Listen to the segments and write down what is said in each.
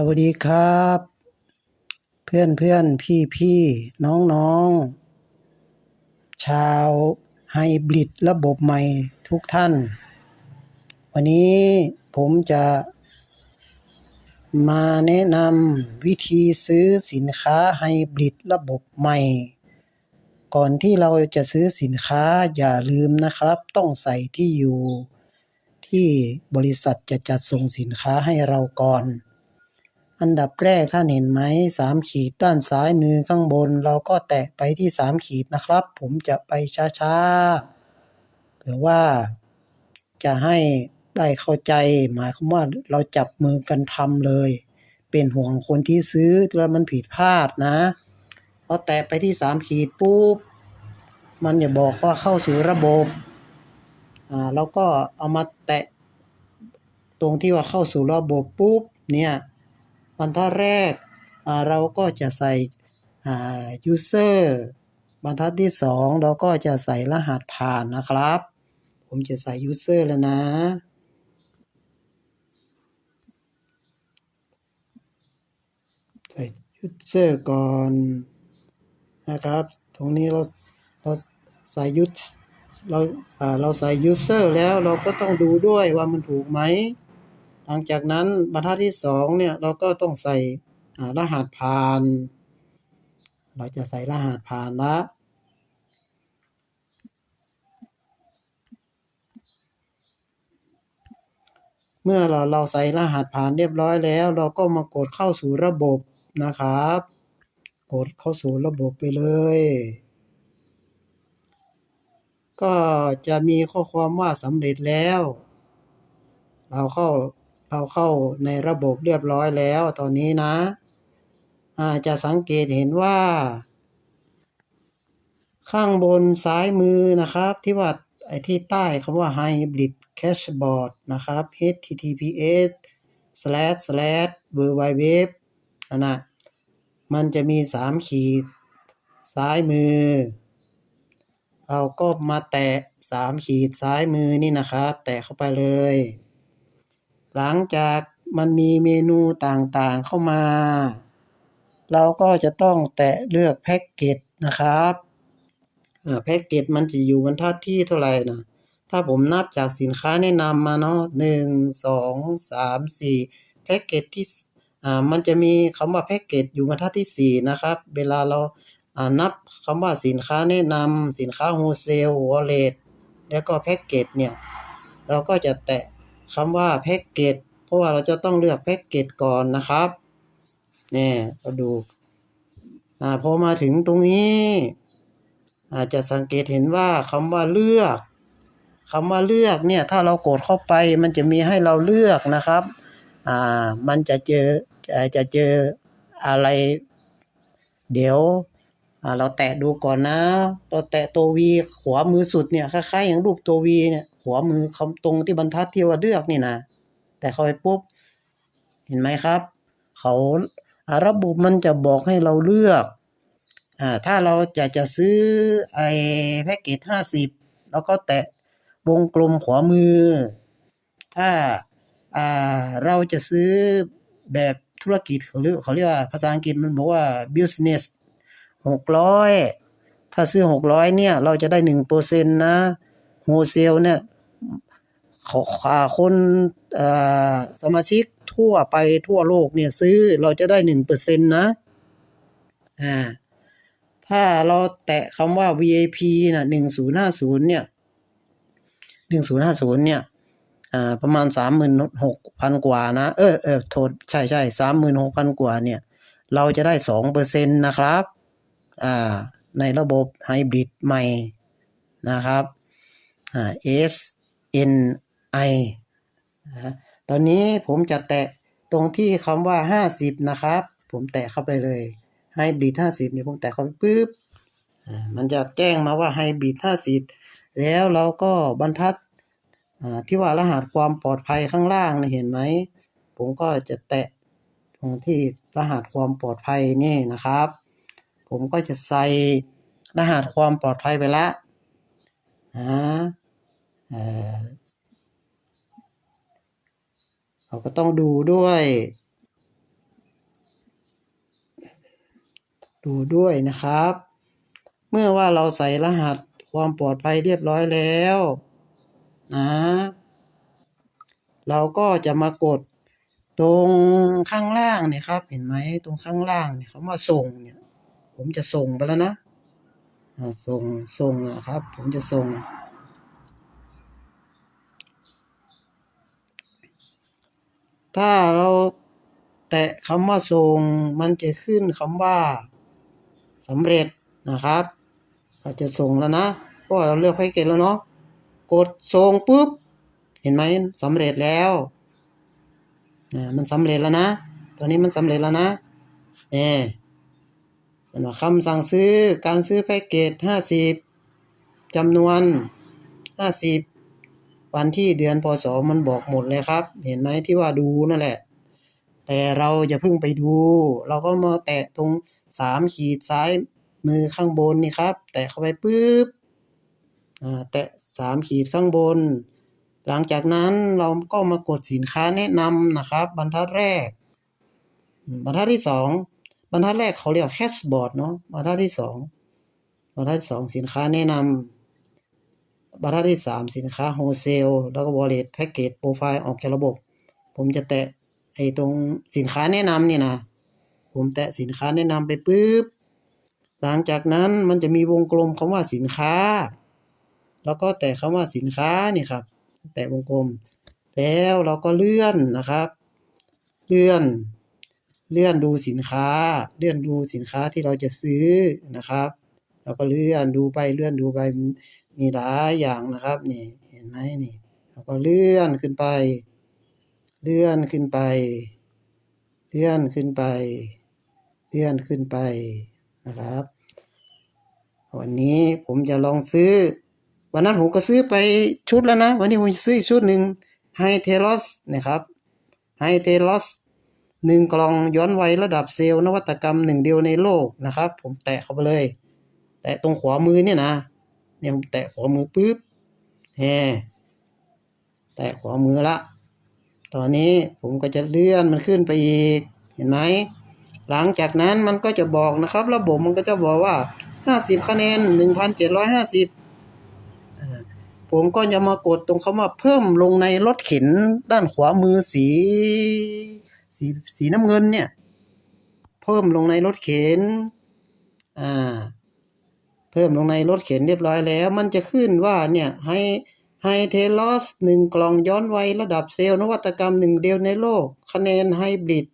สวัสดีครับ เพื่อนเพื่อนพี่พี่น้องน้องชาวไฮบริดระบบใหม่ทุกท่าน วันนี้ผมจะมาแนะนำวิธีซื้อสินค้าไฮบริดระบบใหม่ ก่อนที่เราจะซื้อสินค้าอย่าลืมนะครับ ต้องใส่ที่อยู่ที่บริษัทจะจัดส่งสินค้าให้เราก่อน อันดับแรกท่านเห็นไหมสามขีดด้านซ้ายมือข้างบน เราก็แตะไปที่สามขีดนะครับ ผมจะไปช้าๆเผื่อว่าจะให้ได้เข้าใจ หมายความว่าเราจับมือกันทำเลย เป็นห่วงคนที่ซื้อแล้วมันผิดพลาดนะพอแตะไปที่สามขีดปุ๊บมันจะบอกว่าเข้าสู่ระบบอ่าเราก็เอามาแตะตรงที่ว่าเข้าสู่ระบบปุ๊บเนี่ย บรรทัดแรกเราก็จะใส่ user บรรทัดที่สองเราก็จะใส่รหัสผ่านนะครับ ผมจะใส่ user แล้วนะ ใส่ user ก่อนนะครับ ตรงนี้เราเราใส่ us เราเราใส่ user แล้วเราก็ต้องดูด้วยว่ามันถูกไหม หลังจากนั้นบรรทัดที่สองเนี่ยเราก็ต้องใส่รหัสผ่าน เราจะใส่รหัสผ่านละเมื่อเราเราใส่รหัสผ่านเรียบร้อยแล้ว เราก็มากดเข้าสู่ระบบนะครับ กดเข้าสู่ระบบไปเลย ก็จะมีข้อความว่าสำเร็จแล้ว เราเข้า เราเข้าในระบบเรียบร้อยแล้วตอนนี้นะอาจะสังเกตเห็นว่า ข้างบนซ้ายมือนะครับ ที่ว่าไอ้ที่ใต้คำว่า Hybrid Cashboard นะครับ https slash slash w w w นั่นะมันจะมีสามขีด ซ้ายมือ เราก็มาแตะสามขีดซ้ายมือนี่นะครับ แตะเข้าไปเลย หลังจากมันมีเมนูต่างๆเข้ามา เราก็จะต้องแตะเลือกแพ็กเกจนะครับแพ็กเกจมันจะอยู่บรรทัดที่เท่าไหร่นะถ้าผมนับจากสินค้าแนะนำมาเนาะหนึ่งสองสามสี่แพ็กเกจที่อ่ามันจะมีคำว่าแพ็กเกจอยู่บรรทัดที่สี่นะครับ เวลาเราอ่านับคำว่าสินค้าแนะนำสินค้าโฮเซลวอลเล็ตแล้วก็แพ็กเกจเนี่ย เราก็จะแตะ คำว่าแพ็กเกจเพราะว่าเราจะต้องเลือกแพ็กเกจก่อนนะครับเนี่ยเราดูอ่าพอมาถึงตรงนี้อาจจะสังเกตเห็นว่าคำว่าเลือกคำว่าเลือกเนี่ยถ้าเรากดเข้าไปมันจะมีให้เราเลือกนะครับอ่ามันจะเจอจะจะเจออะไร เดี๋ยวเราแตะดูก่อนนะ เราแตะตัววีขวามือสุดเนี่ยคล้ายๆอย่างรูปตัววีเนี่ยขวมือคำตรงที่บรรทัดที่ว่าเลือกนี่นะแต่เข้าไปปุ๊บ เห็นไหมครับ เขาอ่าระบบมันจะบอกให้เราเลือกอ่าถ้าเราจะจะซื้อไอ้แพ็กเกจห้าสิบแล้วก็แตะวงกลมขวามือ ถ้าอ่าเราจะซื้อแบบธุรกิจเขาเรียกเขาเรียกว่าภาษาอังกฤษมันบอกว่า business หกร้อยถ้าซื้อหกร้อยเนี่ย เราจะได้หนึ่งเปอร์เซ็นต์นะ โฮเซลเนี่ยขอคนสมาชิกทั่วไปทั่วโลกเนี่ยซื้อเราจะได้หนึ่งเปอร์เซ็นต์นะอ่าถ้าเราแตะคำว่า VIP นะหนึ่งศูนย์ห้าศูนย์เนี่ยหนึ่งศูนย์ห้าศูนย์เนี่ยอ่าประมาณสามหมื่นหกพันกว่านะ เออเออโทษใช่ใช่สามหมื่นหกพันกว่าเนี่ย เราจะได้สองเปอร์เซ็นต์นะครับ อ่า ในระบบไฮบริดใหม่นะครับ S N I นะตอนนี้ผมจะแตะตรงที่คำว่าห้าสิบนะครับ ผมแตะเข้าไปเลยไฮบริดห้าสิบเนี่ยผมแตะเข้าไปปุ๊บอ่ามันจะแจ้งมาว่าไฮบริดห้าสิบแล้วเราก็บรรทัดอ่าที่ว่ารหัสความปลอดภัยข้างล่างนะเห็นไหม ผมก็จะแตะตรงที่รหัสความปลอดภัยนี่นะครับ ผมก็จะใส่รหัสความปลอดภัยไปละอ่า เราก็ต้องดูด้วย ดูด้วยนะครับ เมื่อว่าเราใส่รหัสความปลอดภัยเรียบร้อยแล้วนะเราก็จะมากดตรงข้างล่างเนี่ยครับ เห็นไหมตรงข้างล่างเนี่ยเขามาส่งเนี่ย ผมจะส่งไปแล้วนะส่งส่งนะครับ ผมจะส่ง ถ้าเราแตะคำว่าส่ง มันจะขึ้นคำว่าสำเร็จนะครับเราจะส่งแล้วนะเพราะเราเลือกแพ็กเกจแล้วเนาะกดส่งปุ๊บ เห็นไหมสำเร็จแล้วอ่ามันสำเร็จแล้วนะตอนนี้มันสำเร็จแล้วนะเน่เห็นว่าคำสั่งซื้อการซื้อแพ็กเกจห้าสิบจำนวนห้าสิบ วันที่เดือนพศมันบอกหมดเลยครับ เห็นไหมที่ว่าดูนั่นแหละ แต่เราอย่าเพิ่งไปดู เราก็มาแตะตรงสามขีดซ้ายมือข้างบนนี่ครับ แตะเข้าไปปุ๊บอ่าแตะสามขีดข้างบน หลังจากนั้นเราก็มากดสินค้าแนะนำนะครับ บรรทัดแรก บรรทัดที่สองบรรทัดแรกเขาเรียกแคชบอร์ดเนาะบรรทัดที่สองบรรทัดสองสินค้าแนะนำ บรรทัดที่สามสินค้าโฮเซลแล้วก็วอลเล็ตแพ็กเกจโปรไฟล์ออกจากระบบ ผมจะแตะไอ้ตรงสินค้าแนะนำนี่นะ ผมแตะสินค้าแนะนำไปปุ๊บ หลังจากนั้นมันจะมีวงกลมคำว่าสินค้า แล้วก็แตะคำว่าสินค้านี่ครับ แตะวงกลม แล้วเราก็เลื่อนนะครับ เลื่อน เลื่อนดูสินค้า เลื่อนดูสินค้าที่เราจะซื้อนะครับ เราก็เลื่อนดูไปเลื่อนดูไปมีหลายอย่างนะครับนี่เห็นไหมนี่เราก็เลื่อนขึ้นไป เลื่อนขึ้นไป เลื่อนขึ้นไป เลื่อนขึ้นไปนะครับ วันนี้ผมจะลองซื้อ วันนั้นผมก็ซื้อไปชุดแล้วนะ วันนี้ผมจะซื้ออีกชุดหนึ่งไฮเทลอสนะครับไฮเทลอสหนึ่งกล่องย้อนวัยระดับเซลล์นวัตกรรมหนึ่งเดียวในโลกนะครับ ผมแตะเข้าไปเลย แตะตรงขวามือเนี่ยนะเนี่ยผมแตะขวามือปุ๊บแฮแตะขวามือละ ตอนนี้ผมก็จะเลื่อนมันขึ้นไปอีก เห็นไหม หลังจากนั้นมันก็จะบอกนะครับ ระบบมันก็จะบอกว่า 50 คะแนน 1,750อ่าผมก็จะมากดตรงคำว่าเพิ่มลงในรถเข็นด้านขวามือสีสีสีน้ำเงินเนี่ย เพิ่มลงในรถเข็น อ่า เพิ่มลงในรถเข็นเรียบร้อยแล้ว มันจะขึ้นว่าเนี่ยให้ไฮเทลอสหนึ่งกล่องย้อนวัยระดับเซลล์นวัตกรรมหนึ่งเดียวในโลก คะแนนไฮบริด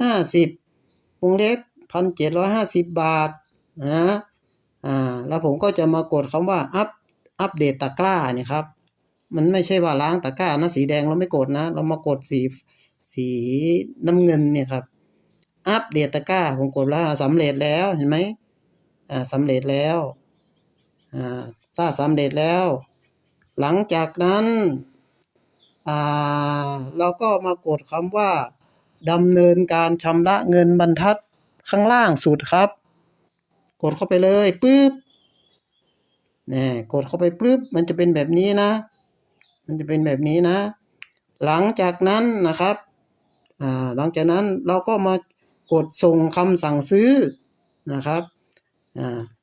ห้าสิบวงเล็บพันเจ็ดร้อยห้าสิบบาทนะอ่าแล้วผมก็จะมากดคำว่าอัปอัปเดตตะกร้าเนี่ยครับ มันไม่ใช่ว่าล้างตะกร้านะสีแดงเราไม่กดนะ เรามากดสีสีน้ำเงินเนี่ยครับ อัปเดตตะกร้าผมกดแล้วสำเร็จแล้วเห็นไหม สำเร็จแล้วอ่าถ้าสำเร็จแล้ว หลังจากนั้นอ่าเราก็มากดคำว่าดำเนินการชำระเงินบรรทัดข้างล่างสุดครับ กดเข้าไปเลยปุ๊บนี่กดเข้าไปปุ๊บมันจะเป็นแบบนี้นะ มันจะเป็นแบบนี้นะ หลังจากนั้นนะครับอ่าหลังจากนั้นเราก็มากดส่งคำสั่งซื้อนะครับ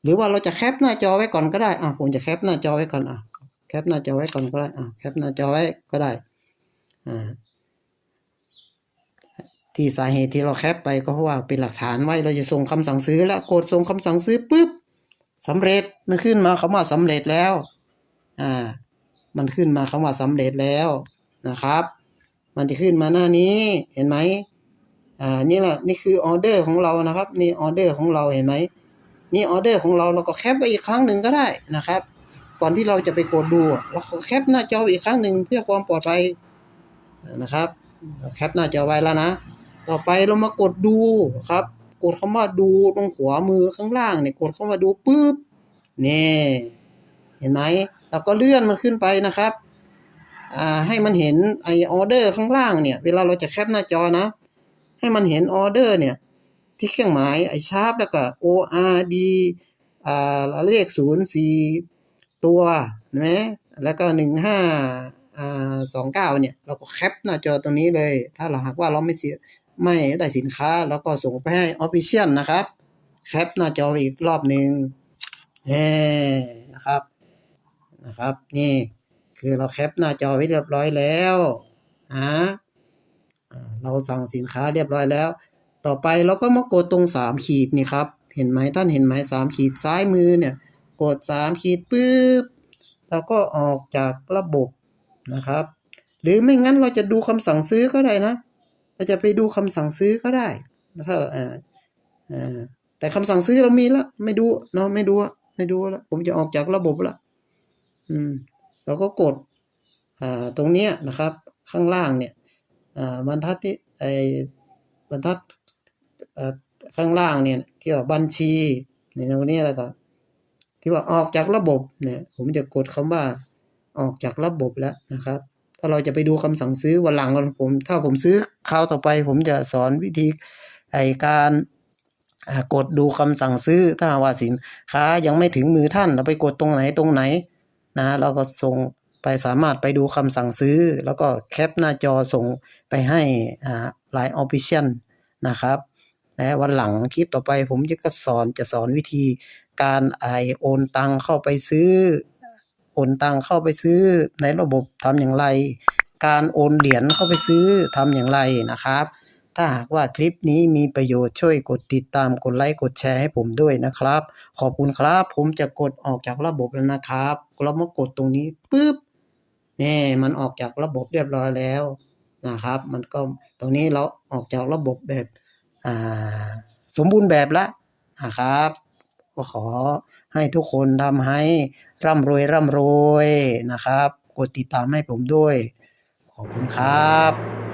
หรือว่าเราจะแคปหน้าจอไว้ก่อนก็ได้อ่าผมจะแคปหน้าจอไว้ก่อนอะแคปหน้าจอไว้ก่อนก็ได้อ่าแคปหน้าจอไว้ก็ได้อ่าที่สาเหตุที่เราแคปไปก็เพราะว่าเป็นหลักฐานไว้เราจะส่งคำสั่งซื้อแล้วกดส่งคำสั่งซื้อปุ๊บสำเร็จมันขึ้นมาคำว่าสำเร็จแล้วอ่ามันขึ้นมาคำว่าสำเร็จแล้วนะครับ มันจะขึ้นมาหน้านี้เห็นไหมอ่านี่แหละนี่คือออเดอร์ของเรานะครับนี่ออเดอร์ของเราเห็นไหม นี่ออเดอร์ของเราเราก็แคปไปอีกครั้งหนึ่งก็ได้นะครับก่อนที่เราจะไปกดดูเราแคปหน้าจออีกครั้งหนึ่งเพื่อความปลอดภัยนะครับแคปหน้าจอไว้แล้วนะ ต่อไปเรามากดดูครับ กดคำว่าดูตรงขวามือข้างล่างเนี่ยกดเข้ามาดูปุ๊บนี่เห็นไหมเราก็เลื่อนมันขึ้นไปนะครับอ่าให้มันเห็นไอออเดอร์ข้างล่างเนี่ย เวลาเราจะแคปหน้าจอนะ ให้มันเห็นออเดอร์เนี่ย ที่เครื่องหมายไอชาร์ปแล้วก็ O R D อ่าเลขศูนย์สี่ตัวนะแล้วก็หนึ่งห้าอ่าสองเก้าเนี่ย เราก็แคปหน้าจอตรงนี้เลย ถ้าเราหากว่าเราไม่เสียไม่ได้สินค้าเราก็ส่งไปให้ออฟฟิเชียลนะครับ แคปหน้าจออีกรอบหนึ่งเฮ้นะครับนะครับ นี่คือเราแคปหน้าจอไว้เรียบร้อยแล้วอ่าเราสั่งสินค้าเรียบร้อยแล้ว ต่อไปเราก็มากดตรงสามขีดนี่ครับ เห็นไหมท่านเห็นไหมสามขีดซ้ายมือเนี่ย กดสามขีดปุ๊บเราก็ออกจากระบบนะครับ หรือไม่งั้นเราจะดูคำสั่งซื้อก็ได้นะ เราจะไปดูคำสั่งซื้อก็ได้ถ้าอ่าอ่าแต่คำสั่งซื้อเรามีแล้วไม่ดูเนาะไม่ดูไม่ดูแล้วผมจะออกจากระบบละอืมเราก็กดอ่าตรงเนี้ยนะครับ ข้างล่างเนี่ยอ่าบรรทัดที่ไอบรรทัด ข้างล่างเนี่ยที่ว่าบัญชีในตรงนี้แล้วก็ที่ว่าออกจากระบบเนี่ย ผมจะกดคำว่าออกจากระบบแล้วนะครับ ถ้าเราจะไปดูคำสั่งซื้อวันหลังผม ถ้าผมซื้อคราวต่อไป ผมจะสอนวิธีไอการกดดูคำสั่งซื้อถ้าว่าสินค้ายังไม่ถึงมือท่าน เราไปกดตรงไหนตรงไหนนะเราก็ส่งไปสามารถไปดูคำสั่งซื้อ แล้วก็แคปหน้าจอส่งไปให้อ่าไลน์ออฟฟิเชียลนะครับ และวันหลังคลิปต่อไปผมจะก็สอนจะสอนวิธีการไอโอนตังเข้าไปซื้อ โอนตังเข้าไปซื้อในระบบทำอย่างไร การโอนเหรียญเข้าไปซื้อทำอย่างไรนะครับ ถ้าหากว่าคลิปนี้มีประโยชน์ช่วยกดติดตามกดไลค์กดแชร์ให้ผมด้วยนะครับ ขอบคุณครับ ผมจะกดออกจากระบบแล้วนะครับเรามากดตรงนี้ปุ๊บนี่มันออกจากระบบเรียบร้อยแล้วนะครับ มันก็ตรงนี้เราออกจากระบบแบบ สมบูรณ์แบบแล้วนะครับ ก็ขอให้ทุกคนทำให้ร่ำรวยร่ำรวยนะครับ กดติดตามให้ผมด้วย ขอบคุณครับ